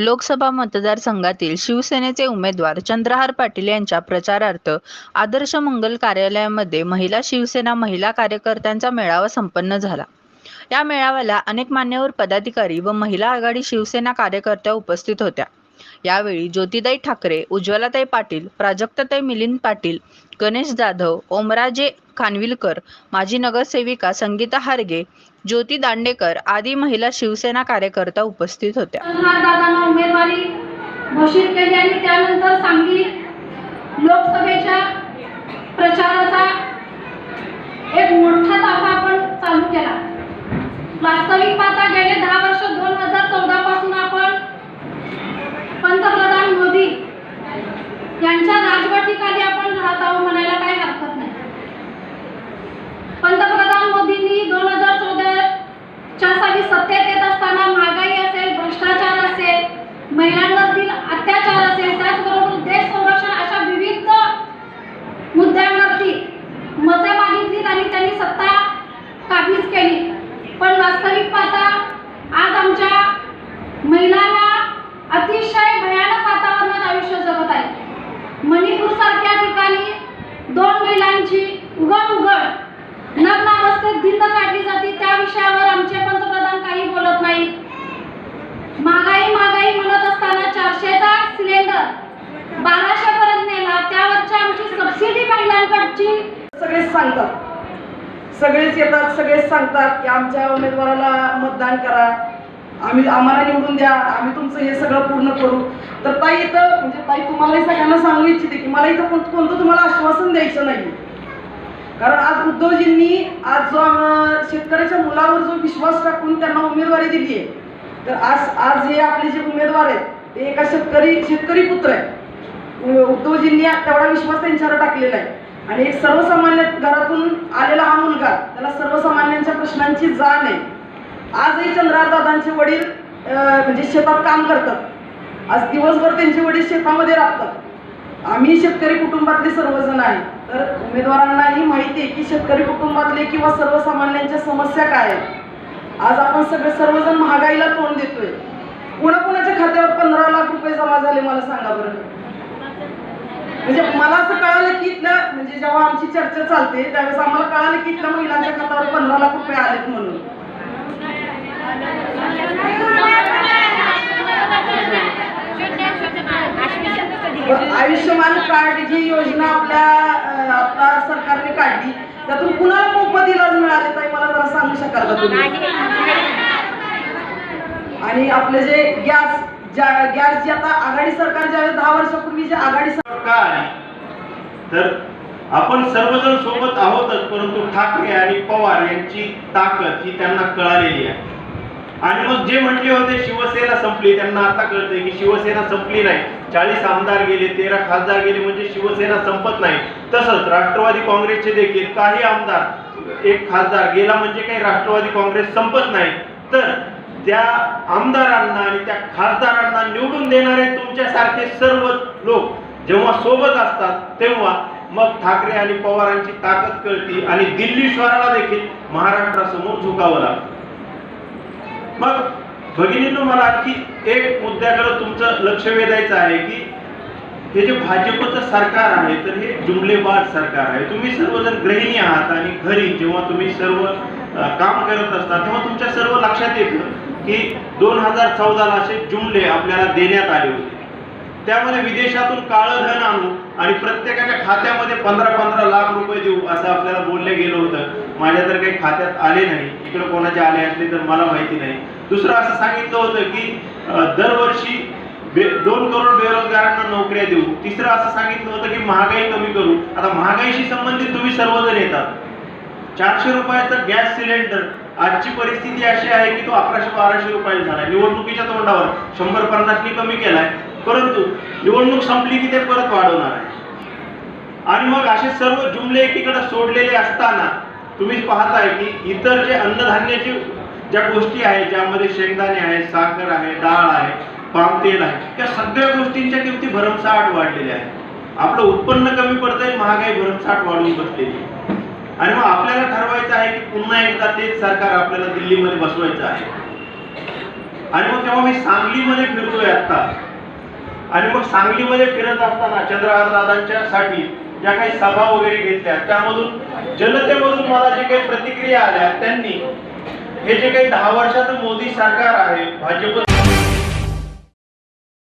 लोकसभा मतदारसंघातील शिवसेनेचे उमेदवार चंद्रहार पाटील यांच्या प्रचारार्थ आदर्श मंगल कार्यालयामध्ये महिला शिवसेना महिला कार्यकर्त्यांचा मेळावा संपन्न झाला. या मेळाव्याला अनेक मान्यवर पदाधिकारी व महिला आघाडी शिवसेना कार्यकर्त्या उपस्थित होत्या. यावेळी ज्योतिताई ठाकरे उज्ज्वलाताई पाटील प्राजक्ताताई मिलिंद पाटील गणेश जाधव ओमराजे खानविलकर माजी नगरसेविका संगीता हारगे ज्योती दांडेकर आदी महिला शिवसेना कार्यकर्ता उपस्थित होत्या. उमेदवारी घोषित केली आणि त्यानंतर सांगली लोकसभेच्या प्रचाराचा एक मोठा ताफा आपण चालू केला वास्तविक पाहता गेले दहा वर्ष दोन हजार चौदा पासून आपण पंतप्रधान मोदी यांच्या राजवटीखाली आपण राहत आहोत म्हणायला काही हरकत नाही पंतप्रधान मोदींनी दोन हजार चौदाच्या साली सत्तेत येत असताना महागाई असेल भ्रष्टाचार महिलांवरतील अत्याचार असेल त्याचबरोबर देश संरक्षण अशा विविध मुद्द्यांवरती मतं मागितलीत आणि त्यांनी सत्ता काबीज केली. पण वास्तविक पाहता आज आमच्या महिलांना अतिशय भयानक वातावरणात आयुष्य जगत आहे. मणिपूर सारख्या ठिकाणी दोन महिलांची उघड उघड नग्न अवस्थेत धिंड काढली जाते. त्या विषयावर आमचे पंतप्रधान काही बोलत नाहीत. महागाई महागाई म्हणत असताना चारशेचा सिलेंडर बाराशे पर्यंत नेला. त्यावरची आमची सबसिडी महिलांकडची सगळेच सांगतात. सगळेच येतात सगळेच सांगतात की आमच्या उमेदवाराला मतदान करा. आम्ही आम्हाला निवडून द्या. आम्ही तुमचं हे सगळं पूर्ण करू. तर ताई इथं म्हणजे ताई तुम्हालाही सगळ्यांना सांगू इच्छिते की मला इथं कोण- कोणतं तुम्हाला आश्वासन द्यायचं नाही. कारण आज उद्धवजींनी आज जो आम- शेतकऱ्याच्या मुलावर जो विश्वास टाकून त्यांना उमेदवारी दिली आहे तर आज आज हे आपले जे उमेदवार आहेत ते एका शेतकरी शेतकरी पुत्र आहे उद्धवजींनी तेवढा विश्वास त्यांच्यावर टाकलेला आहे. आणि एक सर्वसामान्य घरातून आलेला हा मुलगा त्याला सर्वसामान्यांच्या प्रश्नांची जाण आहे. आजही चंद्रारदादांचे वडील म्हणजे शेतात काम करतात. आज दिवसभर त्यांचे वडील शेतामध्ये राबतात. आम्ही शेतकरी कुटुंबातले सर्वजण आहे. तर उमेदवारांनाही माहिती आहे की शेतकरी कुटुंबातले किंवा सर्वसामान्यांच्या समस्या काय आहेत? आज आपण सगळे सर्वजण महागाईला तोंड देतोय. कोणाकोणाच्या खात्यावर पंधरा लाख रुपये जमा झाले मला सांगा बरं. म्हणजे मला असं कळालं की इथल्या म्हणजे जेव्हा आमची चर्चा चालते त्यावेळेस आम्हाला कळालं की इथल्या महिलांच्या खात्यावर पंधरा लाख रुपये आलेत म्हणून. आयुष्यमान कार्ड जी योजना आपल्या आता सरकारने काढली त्यातून कुणाला मोफत इलाज मिळाले? ताई मला जरा सांग. करता तुम्ही. आणि आपले जे गॅस ज्या गॅस जे आता आघाडी सरकार ज्यावेळेस दहा वर्षापूर्वी जे आघाडी सरकार तर आपण सर्वजण सोबत आहोतच परंतु ठाकरे आणि पवार यांची ताकद ही त्यांना कळालेली आहे. आणि मग जे म्हटले होते शिवसेना संपली त्यांना आता कळते की शिवसेना संपली नाही. चाळीस आमदार गेले तेरा खासदार गेले म्हणजे शिवसेना संपत नाही. तसंच राष्ट्रवादी काँग्रेसचे देखील काही आमदार एक खासदार गेला म्हणजे काही राष्ट्रवादी काँग्रेस संपत नाही. तर त्या आमदारांना आणि त्या खासदारांना निवडून देणारे तुमच्यासारखे सर्व लोक जेव्हा सोबत असतात तेव्हा मग ठाकरे आणि पवारांची ताकद कळती आणि दिल्ली स्वराला देखील महाराष्ट्रासमोर झुकावं लागतं. मग भगिनीनं मला आणखी एक मुद्द्याकडे तुमचं लक्ष वेधायचं आहे की हे जे भाजपचं सरकार आहे तर हे जुमलेबाज सरकार आहे. तुम्ही सर्वजण गृहिणी आहात आणि घरी जेव्हा तुम्ही सर्व काम करत असता तेव्हा तुमच्या सर्व लक्षात येतं की दोन हजार चौदाला असे जुमले आपल्याला देण्यात आले होते. त्यामध्ये विदेशातून काळं धन आणू आणि प्रत्येकाच्या खात्यामध्ये पंधरा पंधरा लाख रुपये देऊ असं आपल्याला बोललं गेलं होतं. माझ्या तर काही खात्यात आले नाही. इकडे कोणाचे आले असले तर मला माहिती नाही. दुसरं असं सांगितलं होतं की दरवर्षी बे दोन करोड बेरोजगारांना नोकऱ्या देऊ. तिसरं असं सांगितलं होतं की महागाई कमी करू. आता महागाईशी संबंधित तुम्ही सर्वजण येतात. चारशे रुपयाचा गॅस सिलेंडर आजची परिस्थिती अशी आहे की तो अकराशे बाराशे रुपयाला झाला निवडणुकीच्या तोंडावर. शंभर पन्नासनी कमी केलाय. परंतु निवडणूक संपली की ते परत वाढवणार आहे. आणि मग असे सर्व जुमले एकीकडे सोडलेले असताना तुम्ही पाहताय की इतर जे अन्नधान्याची ज्या गोष्टी आहेत ज्यामध्ये शेंगदाणे आहे साखर आहे डाळ आहे पाम तेल आहे त्या सगळ्या गोष्टींच्या किमती भरमसाट वाढलेल्या आहेत. आपलं उत्पन्न कमी पडतंय महागाई भरमसाट वाढून बसलेली आहे. आणि मग आपल्याला ठरवायचं आहे की पुन्हा एकदा तेच सरकार आपल्याला दिल्लीमध्ये बसवायचं आहे. आणि मग तेव्हा मी सांगलीमध्ये फिरतोय आता आणि मग सांगलीमध्ये फिरत असताना चंद्रहार दादांच्या साठी ज्या काही सभा वगैरे घेतल्या त्यामधून जनतेमधून मला जे काही प्रतिक्रिया आल्या त्यांनी हे जे काही दहा वर्षाचं मोदी सरकार आहे भाजप